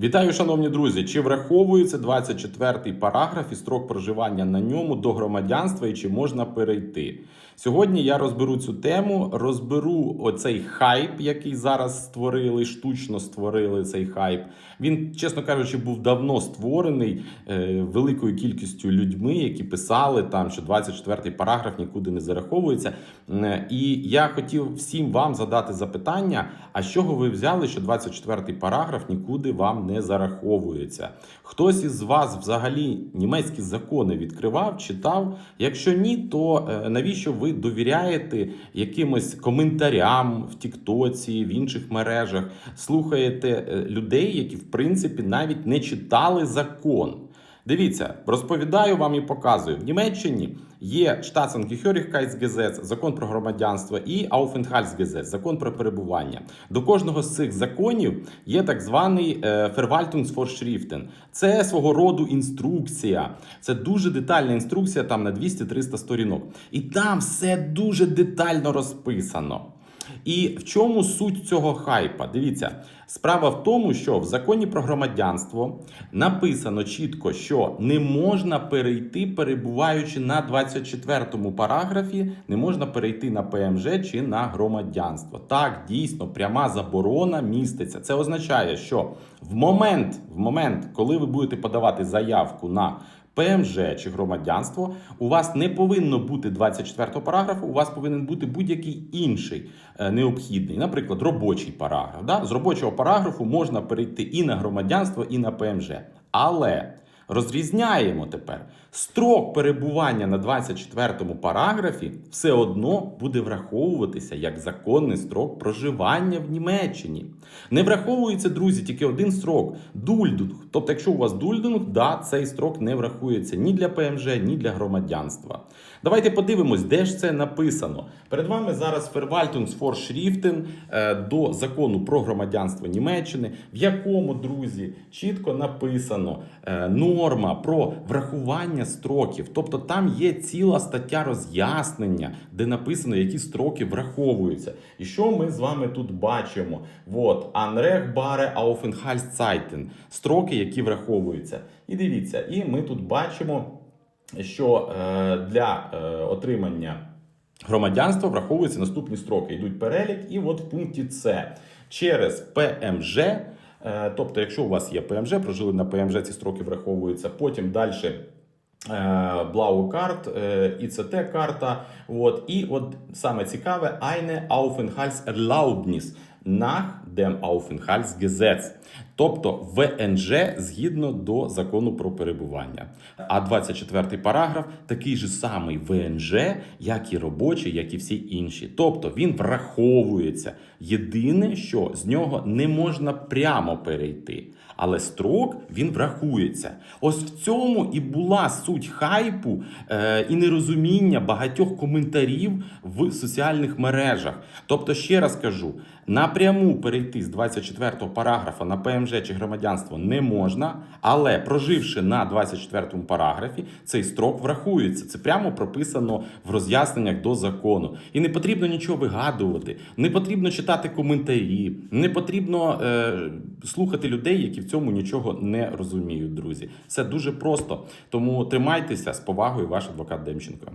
Вітаю, шановні друзі! Чи враховується 24-й параграф і строк проживання на ньому до громадянства і чи можна перейти? Сьогодні я розберу цю тему, розберу оцей хайп, який зараз створили, штучно створили цей хайп. Він, чесно кажучи, був давно створений е, великою кількістю людьми, які писали там, що 24-й параграф нікуди не зараховується. Е, І я хотів всім вам задати запитання: а з чого ви взяли, що 24-й параграф нікуди вам не зараховується? Хтось із вас взагалі німецькі закони відкривав, читав? Якщо ні, то е, навіщо ви довіряєте якимось коментарям в Тіктоці, в інших мережах, слухаєте е, людей, які в принципі навіть не читали закон? Дивіться, розповідаю вам і показую. В Німеччині є Staatsangehörigkeitsgesetz, закон про громадянство, і Aufenthaltsgesetz, закон про перебування. До кожного з цих законів є так званий Фервальтунсфоршріфтен. Verwaltungsvorschriften. Це свого роду інструкція. Це дуже детальна інструкція, там на 200-300 сторінок. І там все дуже детально розписано. І в чому суть цього хайпа? Дивіться, справа в тому, що в законі про громадянство написано чітко, що не можна перейти, перебуваючи на 24-му параграфі, не можна перейти на ПМЖ чи на громадянство. Так, дійсно, пряма заборона міститься. Це означає, що в момент, в момент, коли ви будете подавати заявку на ПМЖ чи громадянство, у вас не повинно бути 24 параграфу, у вас повинен бути будь-який інший е, необхідний, наприклад, робочий параграф. Да? З робочого параграфу можна перейти і на громадянство, і на ПМЖ. Але розрізняємо тепер строк перебування на 24 параграфі все одно буде враховуватися як законний строк проживання в Німеччині. Не враховується, друзі, тільки один строк дульдунг. Тобто, якщо у вас дульдунг, да, цей строк не врахується ні для ПМЖ, ні для громадянства. Давайте подивимось, де ж це написано. Перед вами зараз Verwaltungsvorschriften е, до закону про громадянство Німеччини, в якому, друзі, чітко написано е, норма про врахування строків. Тобто там є ціла стаття роз'яснення, де написано, які строки враховуються. І що ми з вами тут бачимо? От, Anregbare Aufenthaltszeiten, строки, які враховуються. І дивіться, і ми тут бачимо що е, для е, отримання громадянства враховуються наступні строки. Йдуть перелік, і от в пункті С через ПМЖ. Е, Тобто, якщо у вас є ПМЖ, прожили на ПМЖ, ці строки враховуються. Потім далі Блау карт, іцт карта. От, і от саме цікаве, eine Aufenthaltserlaubnis nach dem Aufenthaltsgesetz. Тобто ВНЖ згідно до закону про перебування. А 24-й параграф такий же самий ВНЖ, як і робочий, як і всі інші. Тобто він враховується. Єдине, що з нього не можна прямо перейти. Але строк він врахується. Ось в цьому і була суть хайпу е, і нерозуміння багатьох коментарів в соціальних мережах. Тобто, ще раз кажу: напряму перейти з 24 го параграфа на ПМЖ чи громадянство не можна, але проживши на 24 параграфі, цей строк врахується. Це прямо прописано в роз'ясненнях до закону. І не потрібно нічого вигадувати, не потрібно читати коментарі, не потрібно е, слухати людей, які в цьому нічого не розуміють, друзі. Все дуже просто. Тому тримайтеся з повагою, ваш адвокат Демченко.